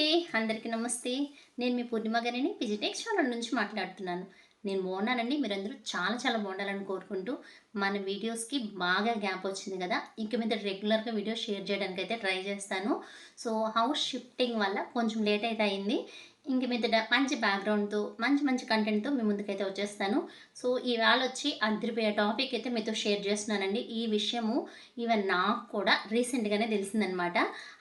అండి అందరికీ నమస్తే. నేను మీ పూర్ణిమ గారిని. విజిటెక్స్ ఛానల్ నుంచి మాట్లాడుతున్నాను. నేను బాగున్నానండి. మీరందరూ చాలా చాలా బాగుండాలని కోరుకుంటూ మన వీడియోస్కి బాగా గ్యాప్ వచ్చింది కదా. ఇంక మీద రెగ్యులర్గా వీడియో షేర్ చేయడానికి అయితే ట్రై చేస్తాను. సో హౌస్ షిఫ్టింగ్ వల్ల కొంచెం లేట్ అయితే అయింది. ఇంక మీద మంచి బ్యాక్గ్రౌండ్తో మంచి మంచి కంటెంట్తో మీ ముందుకైతే వచ్చేస్తాను. సో ఇవాళ వచ్చి అదిరిపోయే టాపిక్ అయితే మీతో షేర్ చేస్తున్నానండి. ఈ విషయము ఈవెన్ నాకు కూడా రీసెంట్గానే తెలిసిందనమాట.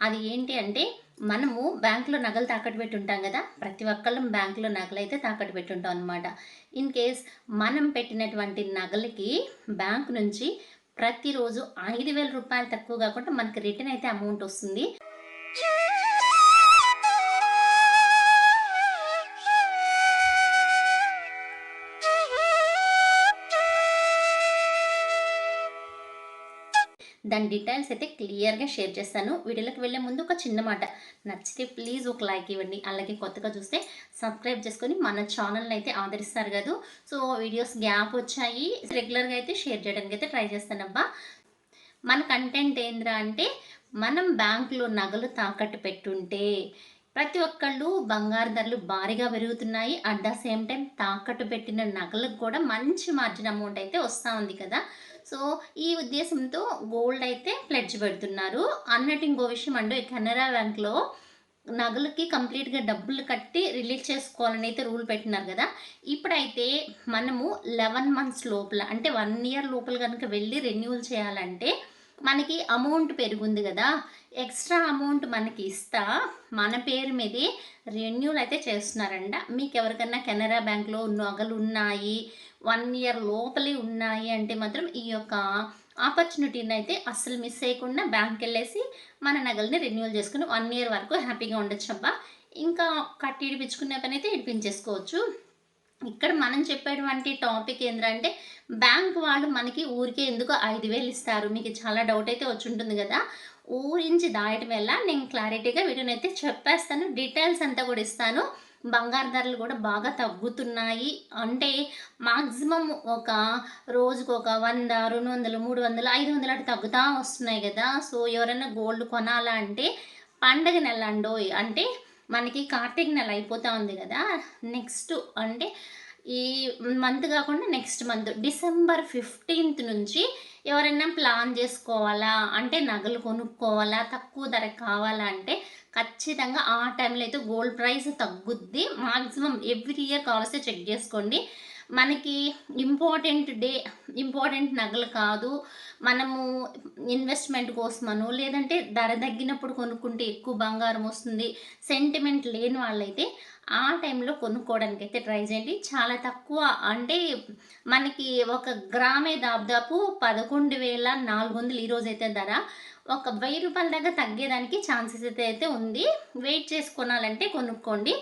అది ఏంటి అంటే మనము బ్యాంకులో నగలు తాకట్టు పెట్టి ఉంటాం కదా ప్రతి ఒక్కళ్ళం బ్యాంకులో నగలు అయితే తాకట్టు పెట్టి ఉంటాం అనమాట ఇన్ కేస్ మనం పెట్టినటువంటి నగలకి బ్యాంక్ నుంచి ప్రతిరోజు ఐదు వేల రూపాయలు తక్కువ కాకుండా మనకి రిటర్న్ అయితే అమౌంట్ వస్తుంది. దాని డీటెయిల్స్ అయితే క్లియర్గా షేర్ చేస్తాను. వీడియోలోకి వెళ్ళే ముందు ఒక చిన్న మాట. నచ్చితే ప్లీజ్ ఒక లైక్ ఇవ్వండి. అలాగే కొత్తగా చూస్తే సబ్స్క్రైబ్ చేసుకొని మన ఛానల్ని అయితే ఆదరిస్తారు కదా. సో వీడియోస్ గ్యాప్ వచ్చాయి. రెగ్యులర్గా అయితే షేర్ చేయడానికి అయితే ట్రై చేస్తానబ్బా. మన కంటెంట్ ఏంద్రా అంటే మనం బ్యాంకులో నగలు తాకట్టు పెట్టుంటే ప్రతి ఒక్కళ్ళు బంగారు ధరలు భారీగా పెరుగుతున్నాయి. అట్ ద సేమ్ టైం తాకట్టు పెట్టిన నగలకు కూడా మంచి మార్జిన్ అమౌంట్ అయితే వస్తూ ఉంది కదా. సో ఈ ఉద్దేశంతో గోల్డ్ అయితే ప్లెడ్జ్ పెడుతున్నారు. అన్నట్టు ఇంకో విషయం అండి కెనరా బ్యాంక్లో నగలకి కంప్లీట్గా డబ్బులు కట్టి రిలీజ్ చేసుకోవాలని అయితే రూల్ పెట్టినారు కదా. ఇప్పుడైతే మనము లెవెన్ మంత్స్ లోపల అంటే వన్ ఇయర్ లోపల కనుక వెళ్ళి రెన్యూల్ చేయాలంటే మనకి అమౌంట్ పెరుగుంది కదా. ఎక్స్ట్రా అమౌంట్ మనకి ఇస్తా మన పేరు మీదే రెన్యూల్ అయితే చేస్తున్నారంట. మీకు ఎవరికన్నా కెనరా బ్యాంక్లో నగలు ఉన్నాయి వన్ ఇయర్ లోపలే ఉన్నాయి అంటే మాత్రం ఈ యొక్క ఆపర్చునిటీని అయితే అస్సలు మిస్ చేయకుండా బ్యాంక్కి వెళ్ళేసి మన నగల్ని రెన్యువల్ చేసుకుని వన్ ఇయర్ వరకు హ్యాపీగా ఉండొచ్చు అబ్బా. ఇంకా కట్టి ఇడిపించుకునే పని అయితే ఇడిపించేసుకోవచ్చు. ఇక్కడ మనం చెప్పేటువంటి టాపిక్ ఏంటంటే బ్యాంక్ వాళ్ళు మనకి ఊరికే ఎందుకు ఐదు వేలు ఇస్తారు? మీకు చాలా డౌట్ అయితే వచ్చి ఉంటుంది కదా. ఊరించి దాయటం వల్ల నేను క్లారిటీగా వీడియోని అయితే చెప్పేస్తాను డీటెయిల్స్ అంతా కూడా ఇస్తాను. బంగారు ధరలు కూడా బాగా తగ్గుతున్నాయి. అంటే మాక్సిమం ఒక రోజుకు ఒక వంద రెండు వందలు మూడు వందలు ఐదు వందలు అటు తగ్గుతూ వస్తున్నాయి కదా. సో ఎవరైనా గోల్డ్ కొనాలా అంటే పండగ నెల అండో అంటే మనకి కార్తీక నెల అయిపోతూ ఉంది కదా. నెక్స్ట్ అంటే ఈ మంత్ కాకుండా నెక్స్ట్ మంత్ డిసెంబర్ ఫిఫ్టీన్త్ నుంచి ఎవరైనా ప్లాన్ చేసుకోవాలా? అంటే నగలు కొనుక్కోవాలా? తక్కువ ధర కావాలా? అంటే ఖచ్చితంగా ఆ టైంలో అయితే గోల్డ్ ప్రైస్ తగ్గుద్ది. మాక్సిమం ఎవ్రీ ఇయర్ కావాల్సి చెక్ చేసుకోండి. మనకి ఇంపార్టెంట్ డే ఇంపార్టెంట్ నగలు కాదు. మనము ఇన్వెస్ట్మెంట్ కోసమను లేదంటే ధర తగ్గినప్పుడు కొనుక్కుంటే ఎక్కువ బంగారం వస్తుంది. సెంటిమెంట్ లేని వాళ్ళైతే ఆ టైంలో కొనుక్కోవడానికి అయితే ట్రై చేయండి. చాలా తక్కువ అంటే మనకి ఒక గ్రామే దాదాపు పదకొండు వేల నాలుగు వందలు ఈరోజు అయితే ధర. ఒక వెయ్యి రూపాయల దాకా తగ్గేదానికి ఛాన్సెస్ అయితే అయితే ఉంది. వెయిట్ చేసుకొనాలంటే కొనుక్కోండి.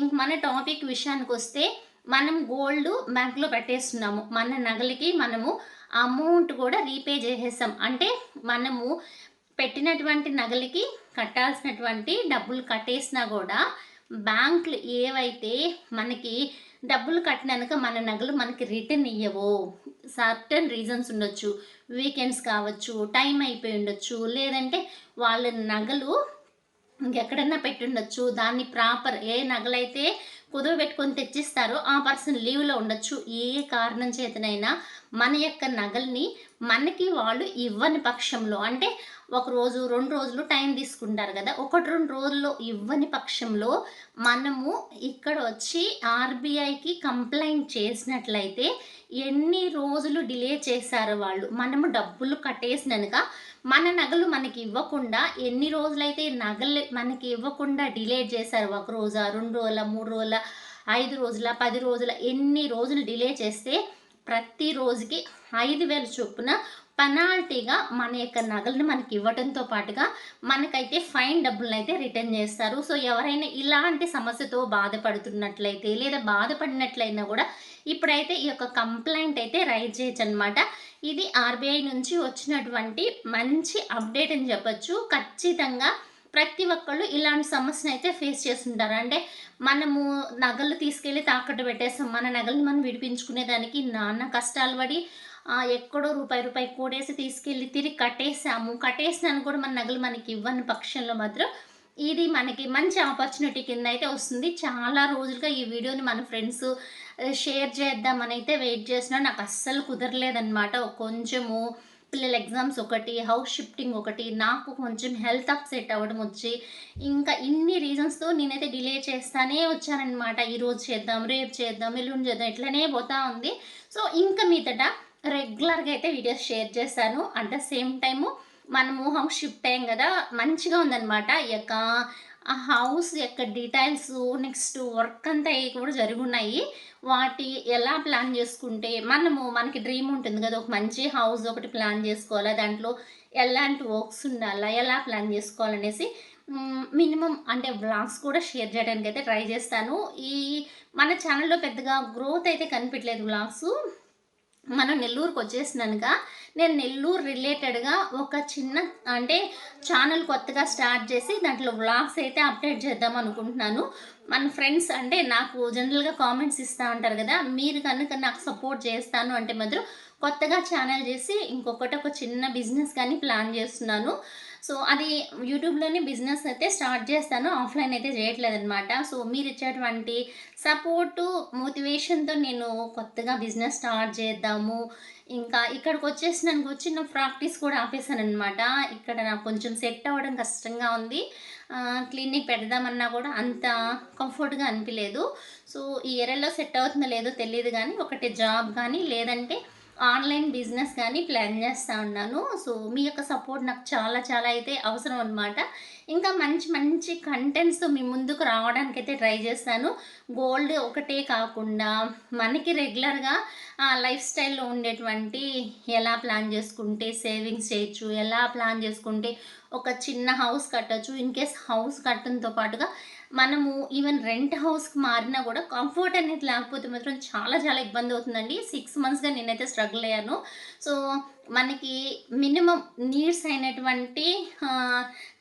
ఇంక మన టాపిక్ విషయానికి వస్తే మనం గోల్డ్ బ్యాంక్లో పెట్టేస్తున్నాము. మన నగలకి మనము అమౌంట్ కూడా రీపే చేసేసాం అంటే మనము పెట్టినటువంటి నగలకి కట్టాల్సినటువంటి డబ్బులు కట్టేసినా కూడా బ్యాంకులు ఏవైతే మనకి డబ్బులు కట్టినాక మన నగలు మనకి రిటర్న్ ఇవ్వవు సర్టన్ రీజన్స్ ఉండొచ్చు. వీకెండ్స్ కావచ్చు టైం అయిపోయి ఉండొచ్చు. లేదంటే వాళ్ళ నగలు ఇంకెక్కడన్నా పెట్టుండొచ్చు దాన్ని ప్రాపర్ ఏ నగలైతే కుదువ పెట్టుకొని తెచ్చిస్తారు ఆ పర్సన్ లీవ్లో ఉండొచ్చు. ఏ కారణం చేతనైనా మన యొక్క నగల్ని మనకి వాళ్ళు ఇవ్వని పక్షంలో అంటే ఒక రోజు రెండు రోజులు టైం తీసుకుంటారు కదా ఒకటి రెండు రోజుల్లో ఇవ్వని పక్షంలో మనము ఇక్కడ వచ్చి ఆర్బీఐకి కంప్లైంట్ చేసినట్లయితే ఎన్ని రోజులు డిలే చేశారో వాళ్ళు? మనము డబ్బులు కట్టేసినాక మన నగలు మనకి ఇవ్వకుండా ఎన్ని రోజులైతే నగలు మనకి ఇవ్వకుండా డిలే చేశారు? ఒక రోజా రెండు రోజుల మూడు రోజుల ఐదు రోజుల పది రోజుల ఎన్ని రోజులు డిలే చేస్తే ప్రతి రోజుకి ఐదు వేల చొప్పున పెనాల్టీగా మన యొక్క నగలను మనకి ఇవ్వడంతో పాటుగా మనకైతే ఫైన్ డబ్బులను అయితే రిటర్న్ చేస్తారు. సో ఎవరైనా ఇలాంటి సమస్యతో బాధపడుతున్నట్లయితే లేదా బాధపడినట్లయినా కూడా ఇప్పుడైతే ఈ యొక్క కంప్లైంట్ అయితే రైజ్ చేయొచ్చు అనమాట ఇది ఆర్బీఐ నుంచి వచ్చినటువంటి మంచి అప్డేట్ అని చెప్పచ్చు. ఖచ్చితంగా ప్రతి ఒక్కళ్ళు ఇలాంటి సమస్యను అయితే ఫేస్ చేస్తుంటారు. అంటే మనము నగలు తీసుకెళ్ళి తాకట్టు పెట్టేస్తాం. మన నగలు మనం విడిపించుకునేదానికి నాన్న కష్టాలు పడి ఎక్కడో రూపాయి రూపాయి కూడేసి తీసుకెళ్ళి తిరిగి కట్టేసాము. కట్టేసినాను కూడా మన నగలు మనకి ఇవ్వని పక్షంలో మాత్రం ఇది మనకి మంచి ఆపర్చునిటీ కింద అయితే వస్తుంది. చాలా రోజులుగా ఈ వీడియోని మన ఫ్రెండ్స్ షేర్ చేద్దామని అయితే వెయిట్ చేసినా నాకు అస్సలు కుదరలేదన్నమాట. కొంచెము పిల్లల ఎగ్జామ్స్ ఒకటి హౌస్ షిఫ్టింగ్ ఒకటి నాకు కొంచెం హెల్త్ అప్సెట్ అవ్వడం వచ్చి ఇంకా ఇన్ని రీజన్స్తో నేనైతే డిలే చేస్తానే వచ్చానమాట ఈరోజు చేద్దాం రేపు చేద్దాం ఎల్లుండి చేద్దాం ఇట్లనే పోతా ఉంది. సో ఇంకా మీదట రెగ్యులర్గా అయితే వీడియోస్ షేర్ చేస్తాను. అట్ ద సేమ్ టైము మనము హౌస్ షిఫ్ట్ అయ్యాం కదా మంచిగా ఉందన్నమాట. ఈ యొక్క ఆ హౌస్ యొక్క డీటెయిల్స్ నెక్స్ట్ వర్క్ అంతా కూడా జరిగి ఉన్నాయి వాటి ఎలా ప్లాన్ చేసుకుంటే మనము మనకి డ్రీమ్ ఉంటుంది కదా ఒక మంచి హౌస్ ఒకటి ప్లాన్ చేసుకోవాలా దాంట్లో ఎలాంటి వర్క్స్ ఉండాలా ఎలా ప్లాన్ చేసుకోవాలనేసి మినిమం అంటే వ్లాగ్స్ కూడా షేర్ చేయడానికి అయితే ట్రై చేస్తాను. ఈ మన ఛానల్లో పెద్దగా గ్రోత్ అయితే కనిపించలేదు వ్లాగ్స్ మనం నెల్లూరుకు వచ్చేసినాక నేను నెల్లూరు రిలేటెడ్గా ఒక చిన్న అంటే ఛానల్ కొత్తగా స్టార్ట్ చేసి దాంట్లో వ్లాగ్స్ అయితే అప్డేట్ చేద్దాం అనుకుంటున్నాను. మన ఫ్రెండ్స్ అంటే నాకు జనరల్గా కామెంట్స్ ఇస్తూ ఉంటారు కదా మీరు కనుక నాకు సపోర్ట్ చేస్తాను అంటే మాత్రం కొత్తగా ఛానల్ చేసి ఇంకొకటి ఒక చిన్న బిజినెస్ కానీ ప్లాన్ చేస్తున్నాను. సో అది యూట్యూబ్లోనే బిజినెస్ అయితే స్టార్ట్ చేస్తాను. ఆఫ్లైన్ అయితే చేయట్లేదు అనమాట సో మీరు ఇచ్చేటువంటి సపోర్టు మోటివేషన్తో నేను కొత్తగా బిజినెస్ స్టార్ట్ చేద్దాము. ఇంకా ఇక్కడికి వచ్చేసి వచ్చి నా ప్రాక్టీస్ కూడా ఆపేసాను అనమాట ఇక్కడ నాకు కొంచెం సెట్ అవ్వడం కష్టంగా ఉంది. క్లినిక్ పెడదామన్నా కూడా అంత కంఫర్ట్గా అనిపించలేదు సో ఈ ఏరియాలో సెట్ అవుతుందో లేదో తెలియదు కానీ ఒకటి జాబ్ కానీ లేదంటే ఆన్లైన్ బిజినెస్ కానీ ప్లాన్ చేస్తూ ఉన్నాను. సో మీ యొక్క సపోర్ట్ నాకు చాలా చాలా అయితే అవసరం అనమాట ఇంకా మంచి మంచి కంటెంట్స్తో మీ ముందుకు రావడానికి అయితే ట్రై చేస్తాను. గోల్డ్ ఒకటే కాకుండా మనకి రెగ్యులర్గా లైఫ్ స్టైల్లో ఉండేటువంటి ఎలా ప్లాన్ చేసుకుంటే సేవింగ్స్ చేయొచ్చు ఎలా ప్లాన్ చేసుకుంటే ఒక చిన్న హౌస్ కట్టచ్చు. ఇన్ కేస్ హౌస్ కట్టడంతో పాటుగా మనము ఈవెన్ రెంట్ హౌస్కి మారినా కూడా కంఫర్ట్ అనేది లేకపోతే మాత్రం చాలా చాలా ఇబ్బంది అవుతుందండి. సిక్స్ మంత్స్గా నేనైతే స్ట్రగుల్ అయ్యాను. సో మనకి మినిమం నీడ్స్ అయినటువంటి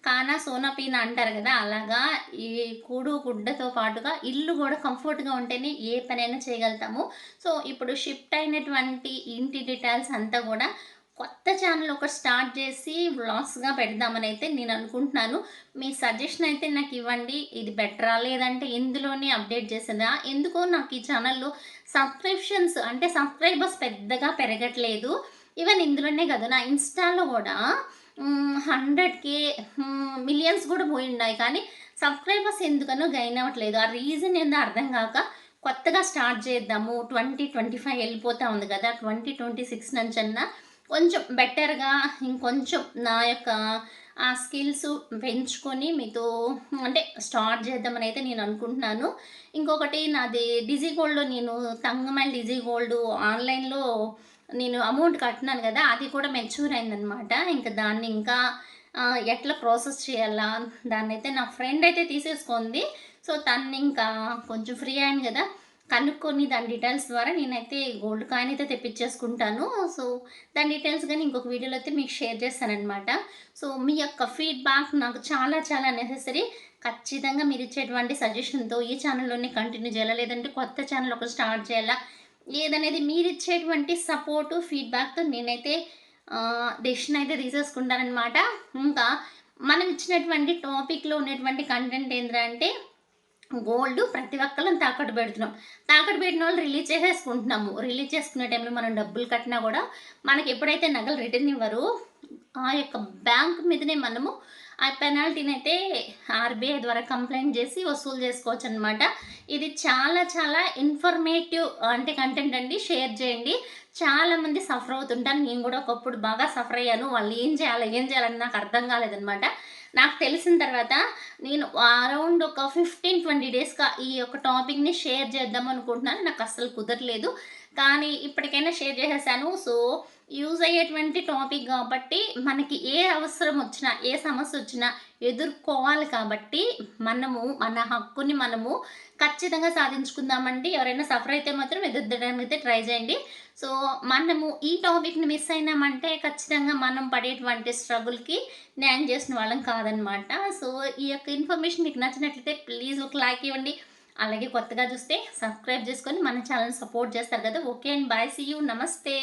కానా సోనా పీన అంటారు కదా అలాగా ఈ కూడు గుడ్డతో పాటుగా ఇల్లు కూడా కంఫర్ట్గా ఉంటేనే ఏ పనైనా చేయగలుగుతాము. సో ఇప్పుడు షిఫ్ట్ అయినటువంటి ఇంటి డీటెయిల్స్ అంతా కూడా కొత్త ఛానల్ ఒకటి స్టార్ట్ చేసి వ్లాగ్స్గా పెడదామని అయితే నేను అనుకుంటున్నాను. మీ సజెషన్ అయితే నాకు ఇవ్వండి. ఇది బెటరా లేదంటే ఇందులోనే అప్డేట్ చేసిందా? ఎందుకో నాకు ఈ ఛానల్లో సబ్స్క్రిప్షన్స్ అంటే సబ్స్క్రైబర్స్ పెద్దగా పెరగట్లేదు. ఈవెన్ ఇందులోనే కదా నా ఇన్స్టాలో కూడా హండ్రెడ్కే మిలియన్స్ కూడా పోయి ఉన్నాయి. కానీ సబ్స్క్రైబర్స్ ఎందుకనో గైన్ అవ్వట్లేదు. ఆ రీజన్ ఏందో అర్థం కాక కొత్తగా స్టార్ట్ చేద్దాము. ట్వంటీ ట్వంటీ ఫైవ్ వెళ్ళిపోతూ ఉంది కదా. ట్వంటీ ట్వంటీ సిక్స్ నుంచి అన్నా కొంచెం బెటర్గా ఇంకొంచెం నా యొక్క ఆ స్కిల్స్ పెంచుకొని మీతో అంటే స్టార్ట్ చేద్దామని అయితే నేను అనుకుంటున్నాను. ఇంకొకటి నాది డిజీ గోల్డ్ నేను తంగమైల్ డిజీ గోల్డ్ ఆన్లైన్లో నేను అమౌంట్ కట్టినాను కదా అది కూడా మెచ్యూర్ అయిందనమాట ఇంకా దాన్ని ఇంకా ఎట్లా ప్రాసెస్ చేయాలా దాన్ని అయితే నా ఫ్రెండ్ అయితే తీసేసుకుంది. సో తను ఇంకా కొంచెం ఫ్రీ అయింది కదా. కనుక్కొని దాని డీటెయిల్స్ ద్వారా నేనైతే గోల్డ్ కాయిన్ అయితే తెప్పించేసుకుంటాను. సో దాని డీటెయిల్స్ కానీ ఇంకొక వీడియోలో అయితే మీకు షేర్ చేస్తానమాట సో మీ యొక్క ఫీడ్బ్యాక్ నాకు చాలా చాలా నెససరీ ఖచ్చితంగా మీరు ఇచ్చేటువంటి సజెషన్తో ఈ ఛానల్లోనే కంటిన్యూ చేయాలా? లేదంటే కొత్త ఛానల్ ఒకటి స్టార్ట్ చేయాలా? లేదనేది మీరు ఇచ్చేటువంటి సపోర్టు ఫీడ్బ్యాక్తో నేనైతే డెసిషన్ అయితే తీసేసుకుంటానమాట ఇంకా మనం ఇచ్చినటువంటి టాపిక్లో ఉన్నటువంటి కంటెంట్ ఏంటంటే గోల్డ్ ప్రతి ఒక్కళ్ళని తాకట్టు పెడుతున్నాం. తాకట్టు పెట్టిన వాళ్ళు రిలీజ్ చేసేసుకుంటున్నాము. రిలీజ్ చేసుకునే టైంలో మనం డబ్బులు కట్టినా కూడా మనకి ఎప్పుడైతే నగలు రిటర్న్ ఇవ్వరు ఆ యొక్క బ్యాంక్ మీదనే మనము ఆ పెనాల్టీని అయితే ఆర్బీఐ ద్వారా కంప్లైంట్ చేసి వసూలు చేసుకోవచ్చు అనమాట ఇది చాలా చాలా ఇన్ఫర్మేటివ్ అంటే కంటెంట్ అండి. షేర్ చేయండి. చాలామంది సఫర్ అవుతుంటాను నేను కూడా ఒకప్పుడు బాగా సఫర్ అయ్యాను. వాళ్ళు ఏం చేయాలి ఏం చేయాలని నాకు అర్థం కాలేదనమాట నాకు తెలిసిన తర్వాత నేను అరౌండ్ ఒక ఫిఫ్టీన్ ట్వంటీ డేస్గా ఈ యొక్క టాపిక్ని షేర్ చేద్దాం అనుకుంటున్నాను. నాకు అస్సలు కుదరలేదు. కానీ ఇప్పటికైనా షేర్ చేసేసాను. సో యూజ్ అయ్యేటువంటి టాపిక్ కాబట్టి మనకి ఏ అవసరం వచ్చినా ఏ సమస్య వచ్చినా ఎదుర్కోవాలి కాబట్టి మనము మన హక్కుని మనము ఖచ్చితంగా సాధించుకుందామండి. ఎవరైనా సఫర్ అయితే మాత్రం ఎదుర్కోవడానికి అయితే ట్రై చేయండి. సో మనము ఈ టాపిక్ని మిస్ అయినామంటే ఖచ్చితంగా మనం పడేటువంటి స్ట్రగుల్కి న్యాయం చేసిన వాళ్ళం కాదనమాట. సో ఈ యొక్క ఇన్ఫర్మేషన్ మీకు నచ్చినట్లయితే ప్లీజ్ ఒక లైక్ ఇవ్వండి. అలాగే కొత్తగా చూస్తే సబ్స్క్రైబ్ చేసుకొని మన ఛానల్ సపోర్ట్ చేస్తారు కదా. Okay and bye. See you నమస్తే.